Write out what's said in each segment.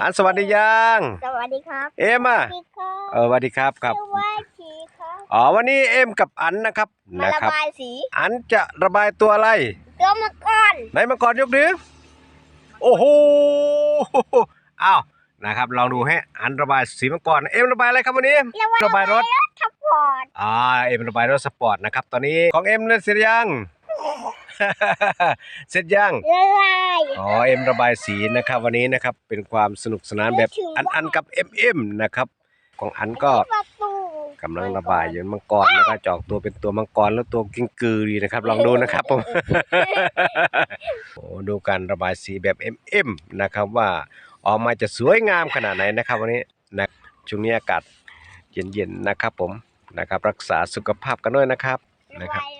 อันสวัสดียังสวัสดีครับ เอ็มอะสวัสดีครับเออสวัสดีครับครับสวัสดีครับอ๋อวันนี้เอ็มกับอันนะครับมานะระครับบายสีอันจะระบายตัวอะไรตัวมังกรไหนมาก่อนยกดิโอ้โหอ้าวนะครับลองดูให้อันระบายสีมังกรเอ็มระบายอะไรครับวันนี้ระบายรถทับพอร์ตอ่าเอ็มระบายรถสปอร์ตนะครับตอนนี้ของเอ็มเนี่ยเสร็จยัง เสร็จยังละลายอ๋อเอ็มระบายสีนะครับ วันนี้นะครับเป็นความสนุกสนานแบบอันอันกับเอ็มเอ็มนะครับ ของอันก็ประตูกำลังระบายอยู่มังกรแล้วก็จอกตัวเป็นตัวมังกรแล้วตัวกิ้งกือดีนะครับ ลองดูนะครับผมโอ้ดูการระบายสีแบบเอ็มเอ็มนะครับ ว่าออกมาจะสวยงามขนาดไหนนะครับ วันนี้นะช่วงนี้อากาศเย็นๆนะครับผมนะครับ รักษาสุขภาพกันด้วยนะครับระนะครับบายล้ออ่า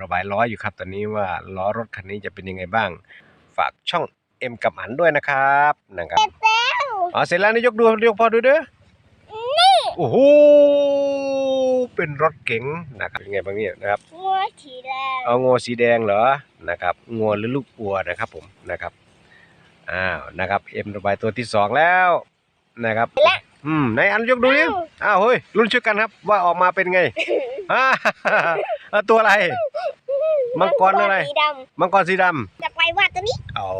ระบายล้ออยู่ครับ ตอนนี้ว่าล้อรถคันนี้จะเป็นยังไงบ้าง ฝากช่องเอ็มกับอันด้วยนะครับนะครับอ๋อเสร็จแล้วนี่ยกดูยกพอดูเด้อโอ้โหเป็นรถเก๋งนะครับเป็นไงบ้างเนี่ยนะครับงัวสีแดงเอางัวสีแดงเหรอนะครับงัวหรือลูกวัวนะครับผมนะครับอ้าวนะครับเอ็มระบายตัวที่สองแล้วนะครับอืมไหนอันยกดูดิอ้าวเฮ้ยลุ้นช่วยกันครับว่าออกมาเป็นไงอ่า เอาตัวอะไร มังกรอะไร สีดมังกรสีดำจะไปวาดตัวนี้ำอ๋อ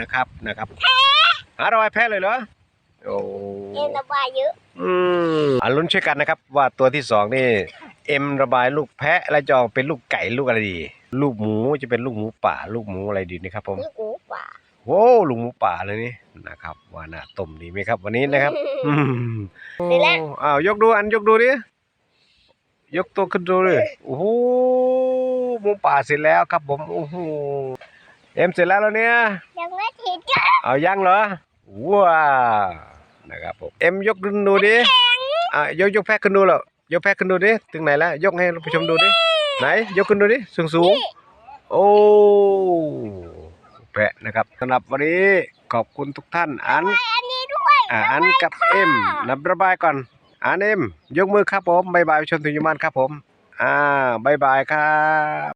นะครับนะครับหาระบายแพ้เลยเหรอโอ้เอ็นระบายเยอะอืมอะลุ้นช่วยกันนะครับ ว่าตัวที่สองนี่เอ็มระบายลูกแพะแล้วจะออกเป็นลูกไก่ลูกอะไรดี ลูกหมูจะเป็นลูกหมูป่า ลูกหมูอะไรดีนะครับผม ลูกหมูป่าโว้ลูกหมูป่าเลยนี่นะครับว่าน่าต้มดีไหมครับ วันนี้นะครับอืมเสร็จแล้วอ้าวยกดูอันยกดูดิ ยกตัวขึ้นดูเลยโอ้โหหมูป่าเสร็จแล้วครับผมโอ้โหเอ็มเสร็จแล้วแล้วเนี่ยยังไม่ถิดกันเอายังเหรอว้าวนะครับผมเอ็มยกขึ้นดูดิอะยกยกแพะขึ้นดูแล้วยกแพะขึ้นดูดิถึงไหนแล้วยกให้ผู้ชมดูดิไหน ยกขึ้นดูดิสูงสูงโอ้แพะนะครับสำหรับวันนี้ขอบคุณทุกท่านอันอันนี้ด้วยอ่าอันกับเอ็มนับระบายก่อน อันเอ็มยกมือครับผมบายบายชนถึงยุมานครับผม อ่าบายบายครับ